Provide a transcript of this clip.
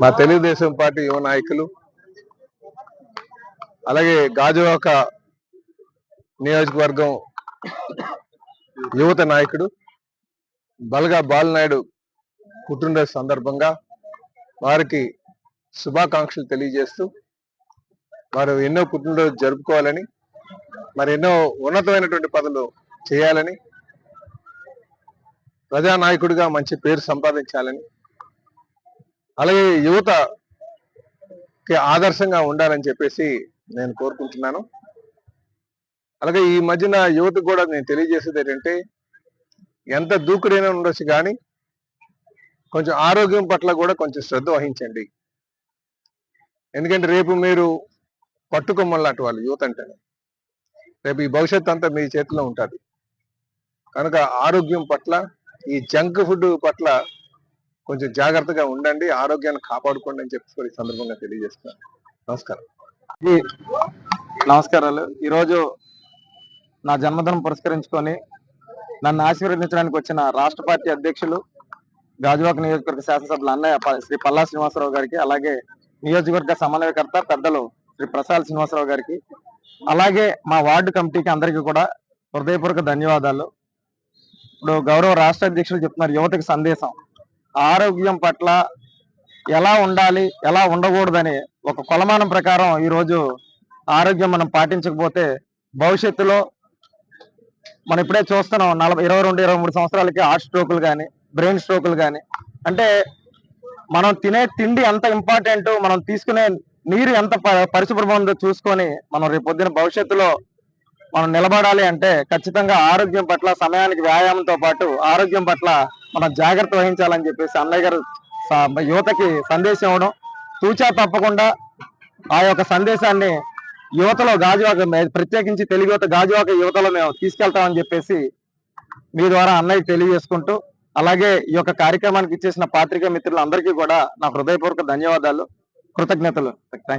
మా తెలుగుదేశం పార్టీ యువ నాయకులు అలాగే గాజువాక నియోజకవర్గం యువత నాయకుడు బల్గా బాలనాయుడు పుట్టినరోజు సందర్భంగా వారికి శుభాకాంక్షలు తెలియజేస్తూ వారు ఎన్నో పుట్టినరోజు జరుపుకోవాలని మరి ఎన్నో ఉన్నతమైనటువంటి పనులు చేయాలని ప్రజానాయకుడిగా మంచి పేరు సంపాదించాలని అలాగే యువతకి ఆదర్శంగా ఉండాలని చెప్పేసి నేను కోరుకుంటున్నాను. అలాగే ఈ మధ్యన యువతకు కూడా నేను తెలియజేసేది ఏంటంటే ఎంత దూకుడైనా ఉండొచ్చు కానీ కొంచెం ఆరోగ్యం పట్ల కూడా కొంచెం శ్రద్ధ వహించండి. ఎందుకంటే రేపు మీరు పట్టుకొమ్మలాంటి వాళ్ళు యువత అంటేనే. రేపు ఈ భవిష్యత్ అంతా మీ చేతిలో ఉంటుంది. కనుక ఆరోగ్యం పట్ల ఈ జంక్ ఫుడ్ పట్ల కొంచెం జాగ్రత్తగా ఉండండి ఆరోగ్యాన్ని కాపాడుకోండి అని చెప్పి ఈ సందర్భంగా తెలియజేస్తున్నాను. నమస్కారం. నమస్కారాలు. ఈరోజు నా జన్మదినం పురస్కరించుకొని నన్ను ఆశీర్వదించడానికి వచ్చిన రాష్ట్ర పార్టీ అధ్యక్షులు గాజువాక నియోజకవర్గ శాసనసభ్యులు అన్నయ్య ప- శ్రీ పల్లా శ్రీనివాసరావు గారికి అలాగే నియోజకవర్గ సమన్వయకర్త పెద్దలు శ్రీ ప్రసాద్ శ్రీనివాసరావు గారికి అలాగే మా వార్డు కమిటీకి అందరికీ కూడా హృదయపూర్వక ధన్యవాదాలు. ఇప్పుడు గౌరవ రాష్ట్ర అధ్యక్షులు చెప్తున్నారు యువతకి సందేశం. ఆరోగ్యం పట్ల ఎలా ఉండాలి ఎలా ఉండకూడదని ఒక కొలమానం ప్రకారం ఈ రోజు ఆరోగ్యం మనం పాటించకపోతే భవిష్యత్తులో మనం ఇప్పుడే చూస్తున్నాం నలభై ఇరవై రెండు ఇరవై మూడు సంవత్సరాలకి హార్ట్ స్ట్రోకులు కానీ బ్రెయిన్ స్ట్రోకులు కానీ అంటే మనం తినే తిండి ఎంత ఇంపార్టెంట్ మనం తీసుకునే నీరు ఎంత ప- ఉందో చూసుకొని మనం రేపు భవిష్యత్తులో మనం నిలబడాలి అంటే ఖచ్చితంగా ఆరోగ్యం పట్ల సమయానికి వ్యాయామంతో పాటు ఆరోగ్యం పట్ల మనం జాగ్రత్త వహించాలని చెప్పేసి అన్నయ్య గారు యువతకి సందేశం ఇవ్వడం తూచా తప్పకుండా ఆ యొక్క సందేశాన్ని యువతలో గాజువాక ప్రత్యేకించి తెలుగు యువత గాజువాక యువతలో మేము తీసుకెళ్తామని చెప్పేసి మీ ద్వారా అన్నయ్యకి తెలియజేసుకుంటూ అలాగే ఈ యొక్క కార్యక్రమానికి ఇచ్చేసిన పాత్రికా మిత్రులందరికీ కూడా నా హృదయపూర్వక ధన్యవాదాలు కృతజ్ఞతలు.